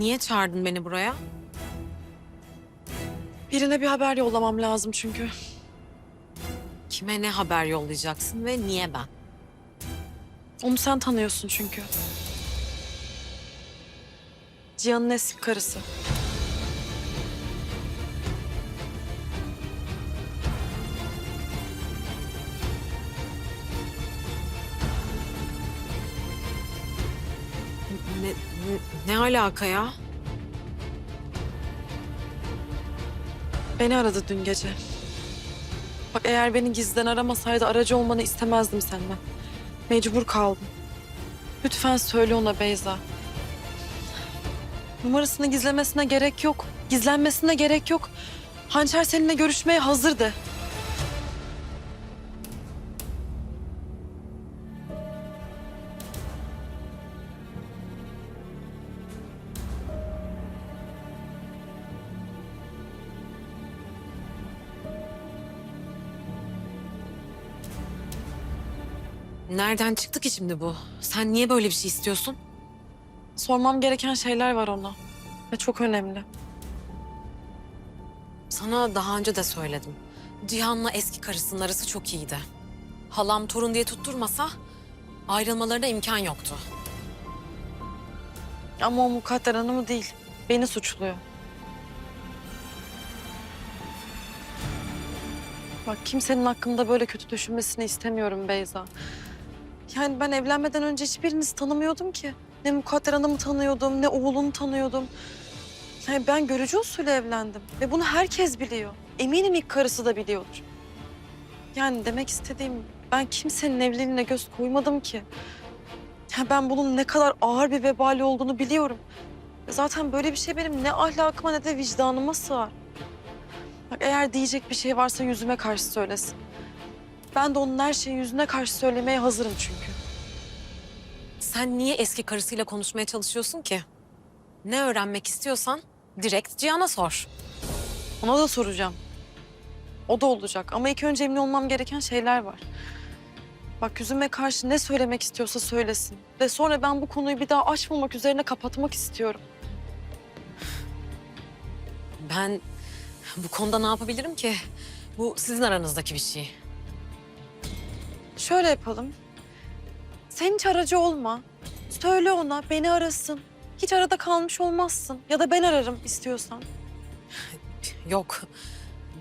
Niye çağırdın beni buraya? Birine bir haber yollamam lazım çünkü. Kime ne haber yollayacaksın ve niye ben? Onu sen tanıyorsun çünkü. Cihan'ın eski karısı. Ne, alaka ya? Beni aradı dün gece. Bak eğer beni gizliden aramasaydı aracı olmanı istemezdim senden. Mecbur kaldım. Lütfen söyle ona Beyza. Numarasını gizlemesine gerek yok. Gizlenmesine gerek yok. Hançer seninle görüşmeye hazırdı. Nereden çıktı ki şimdi bu? Sen niye böyle bir şey istiyorsun? Sormam gereken şeyler var ona. Ve çok önemli. Sana daha önce de söyledim. Cihan'la eski karısının arası çok iyiydi. Halam torun diye tutturmasa ayrılmalarına imkan yoktu. Ama o Mukadder Hanım'ı değil. Beni suçluyor. Bak kimsenin hakkında böyle kötü düşünmesini istemiyorum Beyza. Yani ben evlenmeden önce hiçbirinizi tanımıyordum ki. Ne Mukadder Hanım'ı tanıyordum, ne oğlunu tanıyordum. Yani ben görücü usulü evlendim. Ve bunu herkes biliyor. Eminim ilk karısı da biliyordur. Yani demek istediğim ben kimsenin evliliğine göz koymadım ki. Ya ben bunun ne kadar ağır bir vebali olduğunu biliyorum. Zaten böyle bir şey benim ne ahlakıma ne de vicdanıma sığar. Bak eğer diyecek bir şey varsa yüzüme karşı söylesin. Ben de onun her şeyi yüzüne karşı söylemeye hazırım çünkü. Sen niye eski karısıyla konuşmaya çalışıyorsun ki? Ne öğrenmek istiyorsan direkt Cihan'a sor. Ona da soracağım. O da olacak ama ilk önce emin olmam gereken şeyler var. Bak yüzüme karşı ne söylemek istiyorsa söylesin. Ve sonra ben bu konuyu bir daha açmamak üzerine kapatmak istiyorum. Ben bu konuda ne yapabilirim ki? Bu sizin aranızdaki bir şey. Şöyle yapalım. Sen hiç aracı olma. Söyle ona beni arasın. Hiç arada kalmış olmazsın. Ya da ben ararım istiyorsan. Yok.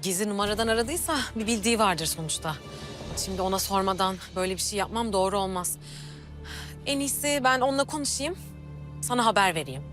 Gizli numaradan aradıysa bir bildiği vardır sonuçta. Şimdi ona sormadan böyle bir şey yapmam doğru olmaz. En iyisi ben onunla konuşayım. Sana haber vereyim.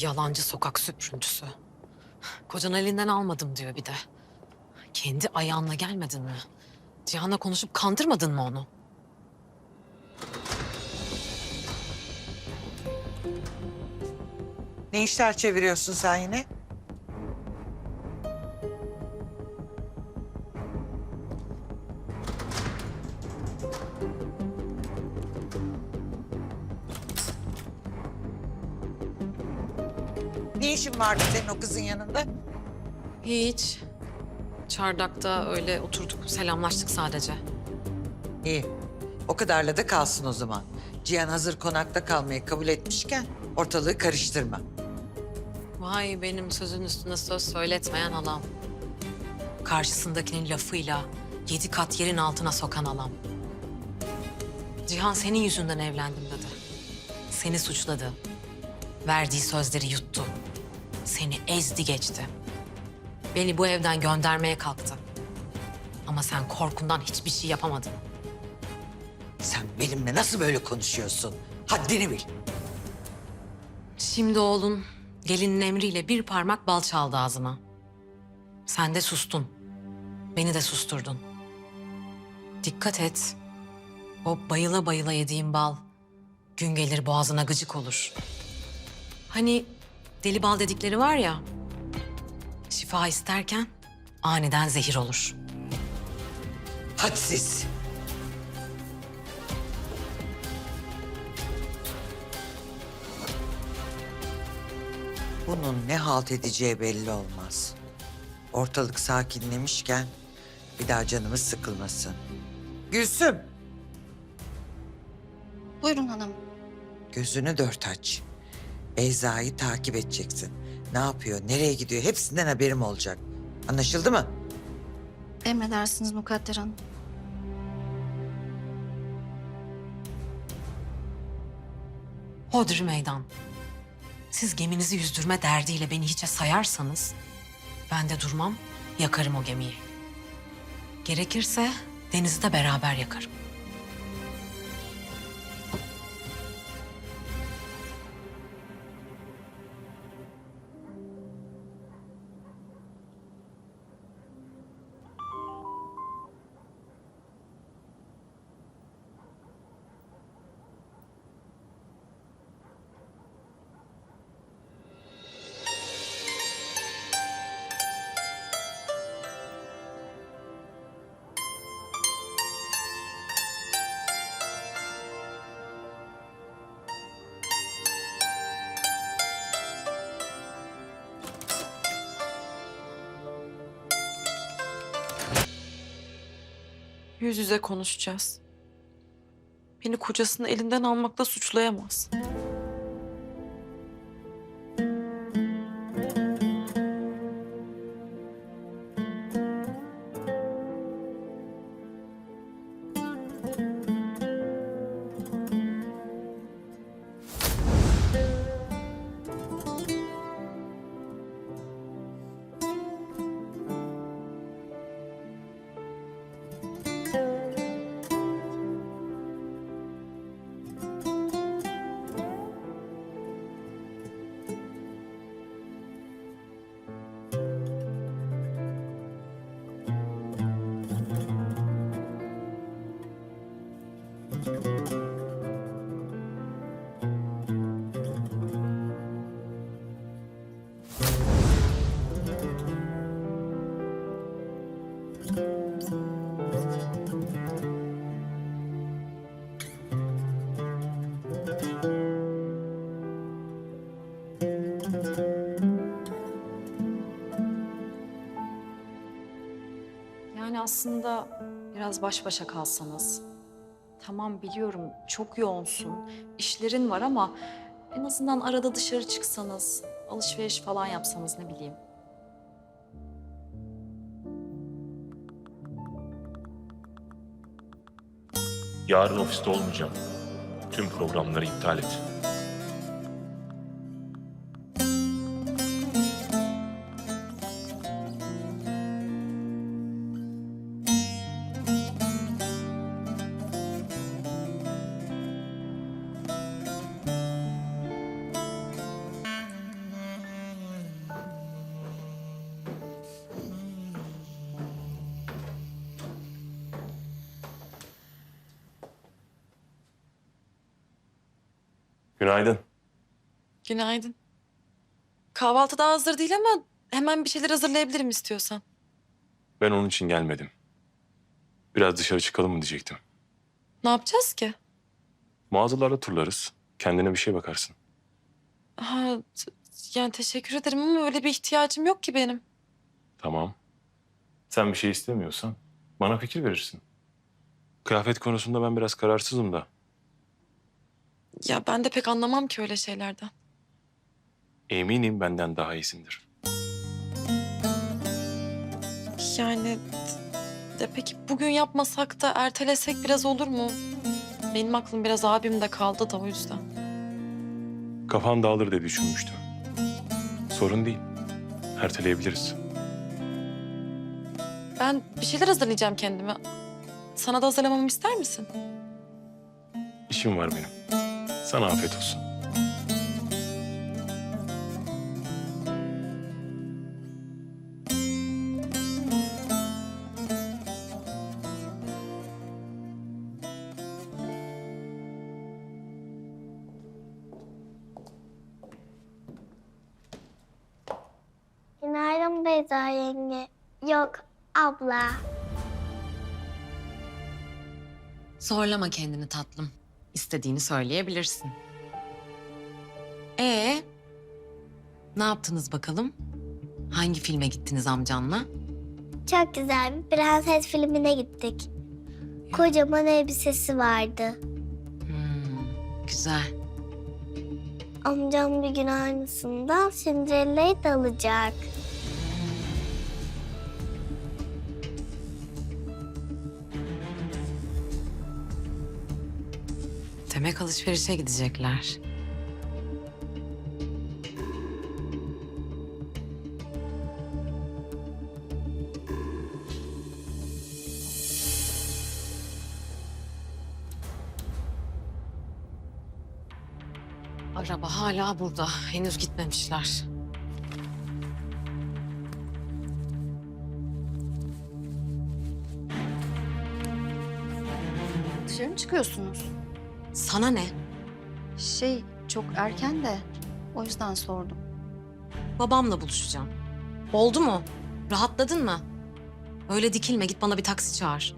Yalancı sokak süprüntüsü. Kocan elinden almadım diyor bir de. Kendi ayağınla gelmedin mi? Cihan'la konuşup kandırmadın mı onu? Ne işler çeviriyorsun sen yine? Ne işin vardı senin o kızın yanında? Hiç. Çardakta öyle oturduk, selamlaştık sadece. İyi. O kadarla da kalsın o zaman. Cihan hazır konakta kalmayı kabul etmişken ortalığı karıştırma. Vay benim sözün üstüne söz söyletmeyen halam. Karşısındakinin lafıyla yedi kat yerin altına sokan halam. Cihan senin yüzünden evlendim dedi. Seni suçladı. Verdiği sözleri yuttu. Seni ezdi geçti. Beni bu evden göndermeye kalktı. Ama sen korkundan hiçbir şey yapamadın. Sen benimle nasıl böyle konuşuyorsun? Haddini bil. Şimdi oğlun gelinin emriyle bir parmak bal çaldı ağzıma. Sen de sustun. Beni de susturdun. Dikkat et. O bayıla bayıla yediğim bal gün gelir boğazına gıcık olur. Hani Deli bal dedikleri var ya. Şifa isterken aniden zehir olur. Hadsiz. Bunun ne halt edeceği belli olmaz. Ortalık sakinlemişken bir daha canımız sıkılmasın. Gülsüm, Buyurun hanım. gözünü dört aç. Beyza'yı takip edeceksin. Ne yapıyor, nereye gidiyor hepsinden haberim olacak. Anlaşıldı mı? Emredersiniz Mukadder Hanım. Hodri meydan. Siz geminizi yüzdürme derdiyle beni hiçe sayarsanız... ...ben de durmam, yakarım o gemiyi. Gerekirse denizi de beraber yakarım. Yüz yüze konuşacağız. Beni kocasının elinden almakla suçlayamaz. Aslında biraz baş başa kalsanız. Tamam biliyorum çok yoğunsun, işlerin var ama en azından arada dışarı çıksanız, alışveriş falan yapsanız ne bileyim. Yarın ofiste olmayacağım. Tüm programları iptal et. Günaydın. Günaydın. Kahvaltı daha hazır değil ama hemen bir şeyler hazırlayabilirim istiyorsan. Ben onun için gelmedim. Biraz dışarı çıkalım mı diyecektim. Ne yapacağız ki? Mağazalarda turlarız. Kendine bir şey bakarsın. Ha, yani teşekkür ederim ama öyle bir ihtiyacım yok ki benim. Tamam. Sen bir şey istemiyorsan bana fikir verirsin. Kıyafet konusunda ben biraz kararsızım da. Ya ben de pek anlamam ki öyle şeylerden. Eminim benden daha iyisindir. Yani de peki bugün yapmasak da ertelesek biraz olur mu? Benim aklım biraz abimde kaldı da o yüzden. Kafan dağılır diye düşünmüştüm. Sorun değil. Erteleyebiliriz. Ben bir şeyler hazırlayacağım kendime. Sana da hazırlamamı ister misin? İşim var benim. Sana afiyet olsun. Günaydın Beyza yenge. Yok abla. Zorlama kendini tatlım. İstediğini söyleyebilirsin. Ee, Ne yaptınız bakalım? Hangi filme gittiniz amcanla? Çok güzel bir prenses filmine gittik. Kocaman elbisesi vardı. Hmm, güzel. Amcam bir gün aynısından Cinderella'yı da alacak. Demek alışverişe gidecekler. Araba hala burada. Henüz gitmemişler. Dışarı mı çıkıyorsunuz? Sana ne? Şey çok erken de o yüzden sordum. Babamla buluşacağım. Oldu mu? Rahatladın mı? Öyle dikilme git bana bir taksi çağır.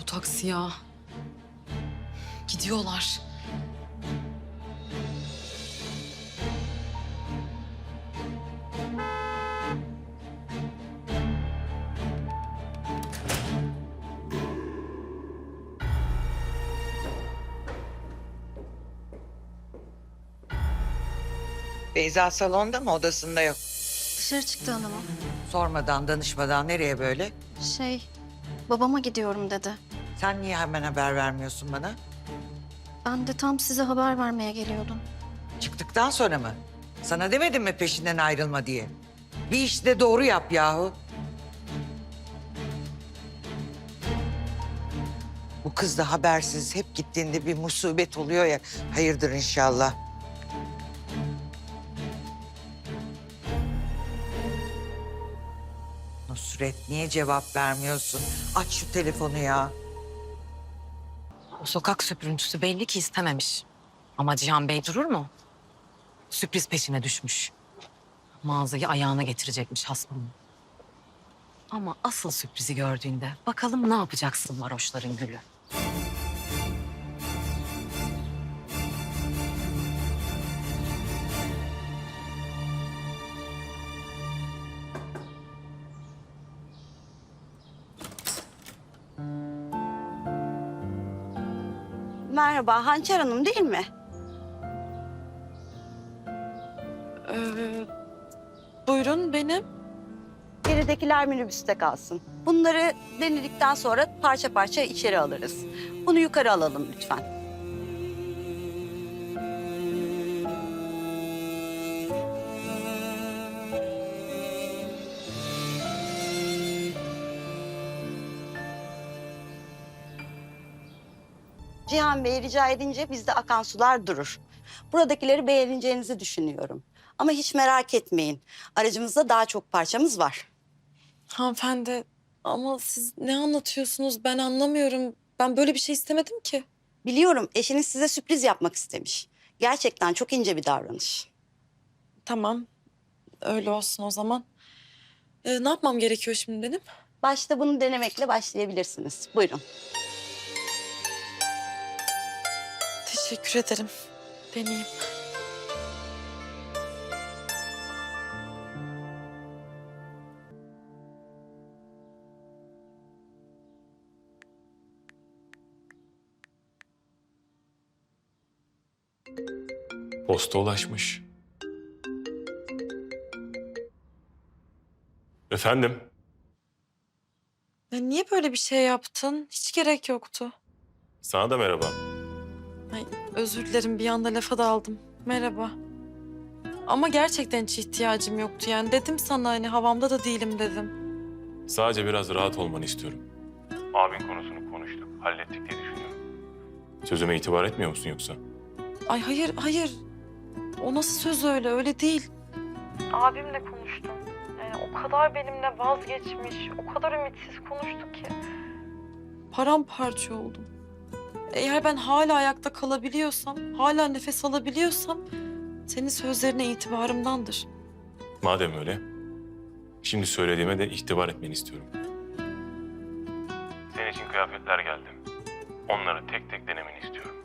Bu taksi ya? Gidiyorlar. Beyza salonda mı odasında yok. Dışarı çıktı hanımım. Sormadan danışmadan nereye böyle? Şey babama gidiyorum dedi. Sen niye hemen haber vermiyorsun bana? Ben de tam size haber vermeye geliyordum. Çıktıktan sonra mı? Sana demedim mi peşinden ayrılma diye? Bir işte doğru yap yahu. Bu kız da habersiz hep gittiğinde bir musibet oluyor ya. Hayırdır inşallah. Nusret niye cevap vermiyorsun? Aç şu telefonu ya. O sokak süpürüntüsü belli ki istememiş. Ama Cihan Bey durur mu? Sürpriz peşine düşmüş. Mağazayı ayağına getirecekmiş hasmının. Ama asıl sürprizi gördüğünde bakalım ne yapacaksın varoşların gülü. Merhaba, Hançer Hanım değil mi? Ee, buyurun benim. Geridekiler minibüste kalsın. Bunları denedikten sonra parça parça içeri alırız. Bunu yukarı alalım lütfen. Cihan Bey rica edince bizde akan sular durur. Buradakileri beğeneceğinizi düşünüyorum. Ama hiç merak etmeyin. Aracımızda daha çok parçamız var. Hanımefendi ama siz ne anlatıyorsunuz ben anlamıyorum. Ben böyle bir şey istemedim ki. Biliyorum eşiniz size sürpriz yapmak istemiş. Gerçekten çok ince bir davranış. Tamam öyle olsun o zaman. Ee, ne yapmam gerekiyor şimdi benim? Başta bunu denemekle başlayabilirsiniz. Buyurun. Teşekkür ederim. Deneyeyim. Posta ulaşmış. Efendim? Ya niye böyle bir şey yaptın? Hiç gerek yoktu. Sana da merhaba. Ay, özür dilerim bir anda lafa daldım. Merhaba. Ama gerçekten hiç ihtiyacım yoktu yani. Dedim sana hani havamda da değilim dedim. Sadece biraz rahat olmanı istiyorum. Abin konusunu konuştuk, hallettik diye düşünüyorum. Sözüme itibar etmiyor musun yoksa? Ay hayır hayır. O nasıl söz öyle? Öyle değil. Abimle konuştum. Yani o kadar benimle vazgeçmiş, o kadar ümitsiz konuştu ki. Paramparça oldum. Eğer ben hala ayakta kalabiliyorsam, hala nefes alabiliyorsam senin sözlerine itibarımdandır. Madem öyle, şimdi söylediğime de itibar etmeni istiyorum. Senin için kıyafetler geldi. Onları tek tek denemeni istiyorum.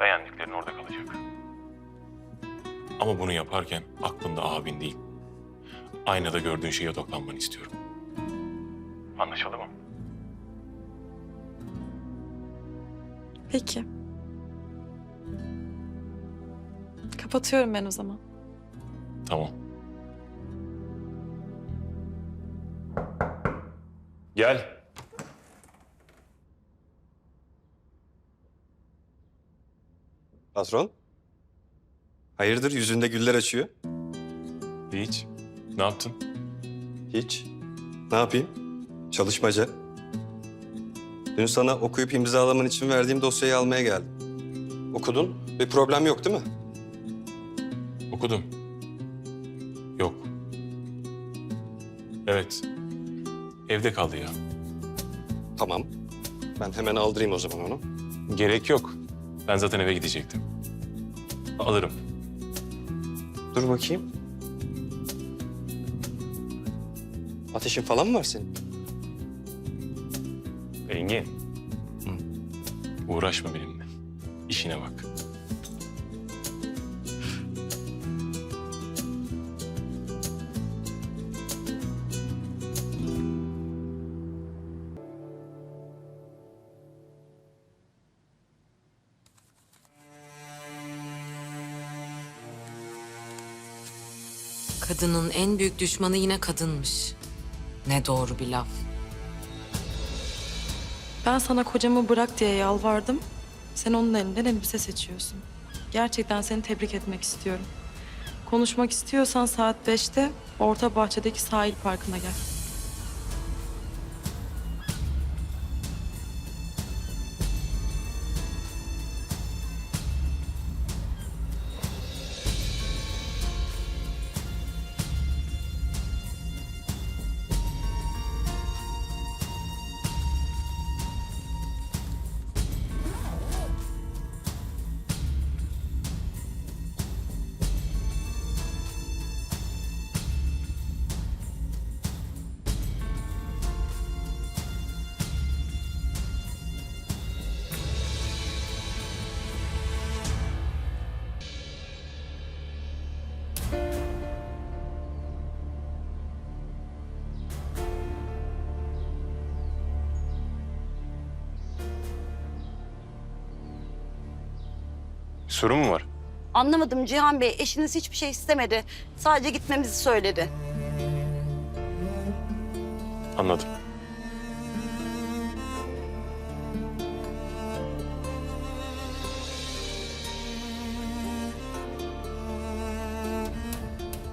Beğendiklerin orada kalacak. Ama bunu yaparken aklında abin değil, aynada gördüğün şeye odaklanmanı istiyorum. Anlaşıldı mı? Peki. Kapatıyorum ben o zaman. Tamam. Gel. Patron? Hayırdır yüzünde güller açıyor? Hiç. Ne yaptın? Hiç. Ne yapayım? Çalışmaca. Dün sana okuyup imzalaman için verdiğim dosyayı almaya geldim. Okudun. Bir problem yok değil mi? Okudum. Yok. Evet. Evde kaldı ya. Tamam. Ben hemen aldırayım o zaman onu. Gerek yok. Ben zaten eve gidecektim. Alırım. Dur bakayım. Ateşin falan mı var senin? Engin. Uğraşma benimle. İşine bak. Kadının en büyük düşmanı yine kadınmış. Ne doğru bir laf. Ben sana kocamı bırak diye yalvardım. Sen onun elinden elbise seçiyorsun. Gerçekten seni tebrik etmek istiyorum. Konuşmak istiyorsan saat beşte Orta Bahçe'deki sahil parkına gel. Sorun mu var? Anlamadım Cihan Bey. Eşiniz hiçbir şey istemedi. Sadece gitmemizi söyledi. Anladım.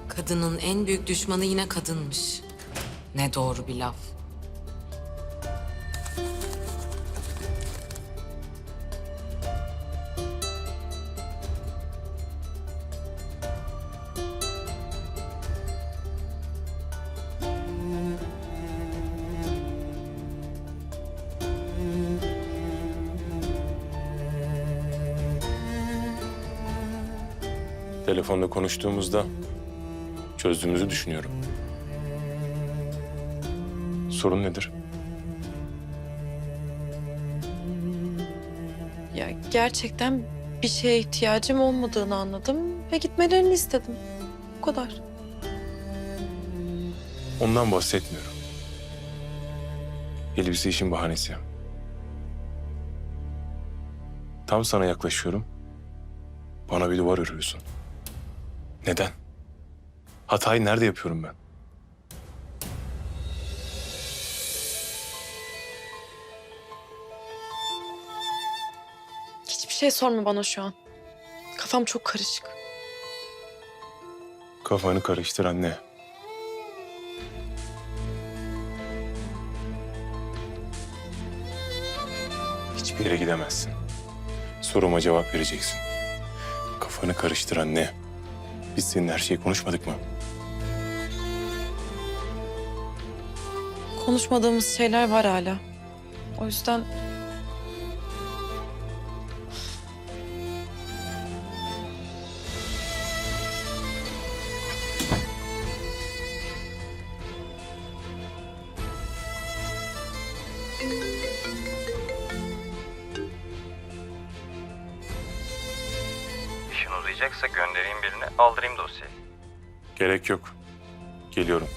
Kadının en büyük düşmanı yine kadınmış. Ne doğru bir laf. Telefonda konuştuğumuzda çözdüğümüzü düşünüyorum. Sorun nedir? Ya gerçekten bir şeye ihtiyacım olmadığını anladım ve gitmelerini istedim. Bu kadar. Ondan bahsetmiyorum. Elbise işin bahanesi. Tam sana yaklaşıyorum. Bana bir duvar örüyorsun. Neden? Hatayı nerede yapıyorum ben? Hiçbir şey sorma bana şu an. Kafam çok karışık. Kafanı karıştır anne. Hiçbir yere gidemezsin. Soruma cevap vereceksin. Kafanı karıştır anne. Biz senin her şeyi konuşmadık mı? Konuşmadığımız şeyler var hala. O yüzden İşin uzayacaksa göndereyim birini, aldırayım dosyayı. Gerek yok. Geliyorum.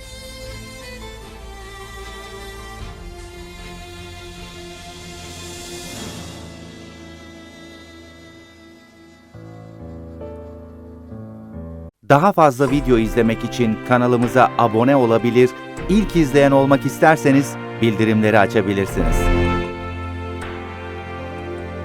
Daha fazla video izlemek için kanalımıza abone olabilir, ilk izleyen olmak isterseniz bildirimleri açabilirsiniz.